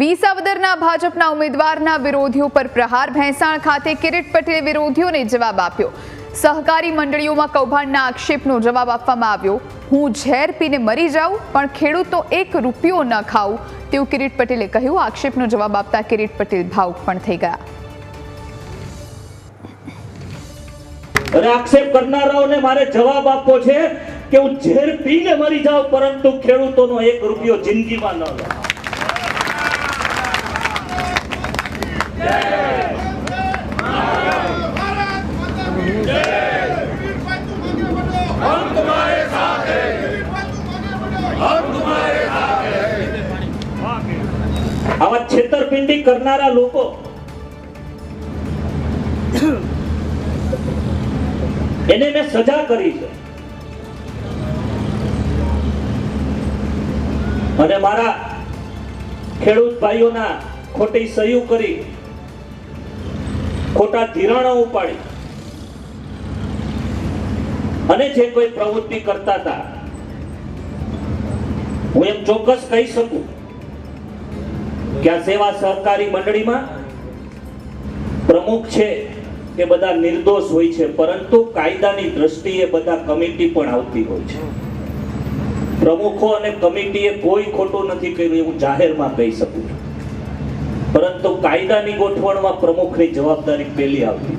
વિસાવદરના ભાજપના ઉમેદવારના વિરોધીઓ પર પ્રહાર. ભેંસાણ ખાતે કિરીટ પટેલે વિરોધીઓને જવાબ આપ્યો. સહકારી મંડળીઓમાં કૌભાંડના આક્ષેપનો જવાબ આપવામાં આવ્યો. હું ઝેર પીને મરી જાઉં, પણ ખેડૂતો એક રૂપિયો ન ખાઉં. તેવું કિરીટ પટેલે કહ્યું. આક્ષેપનો જવાબ આપતા કિરીટ પટેલ ભાવુક પણ થઈ ગયા. આક્ષેપ કરનારાઓને મારે જવાબ આપવો છે કે હું ઝેર પીને મરી જાઉં, પરંતુ ખેડૂતોનો એક રૂપિયો જિંદગીમાં ન લો આવા છેતરપિંડી કરનારા લોકો એને મેં સજા કરી છે. અને મારા ખેડૂત ભાઈઓના ખોટી સહયું કરી, ખોટા ધિરાણો ઉપાડી અને જે કોઈ પ્રવૃત્તિ કરતા હતા હું એમ ચોક્કસ કહી શકું કે આ સેવા સહકારી મંડળીમાં પ્રમુખ છે કે બધા નિર્દોષ હોય છે, પરંતુ કાયદાની દ્રષ્ટિએ બધા કમિટી પણ આવતી હોય છે. પ્રમુખો અને કમિટીએ કોઈ ખોટું નથી કર્યું એવું જાહેરમાં કહી શકું પરંતુ કાયદાની ગોઠવણમાં પ્રમુખની જવાબદારી પેલી આવતી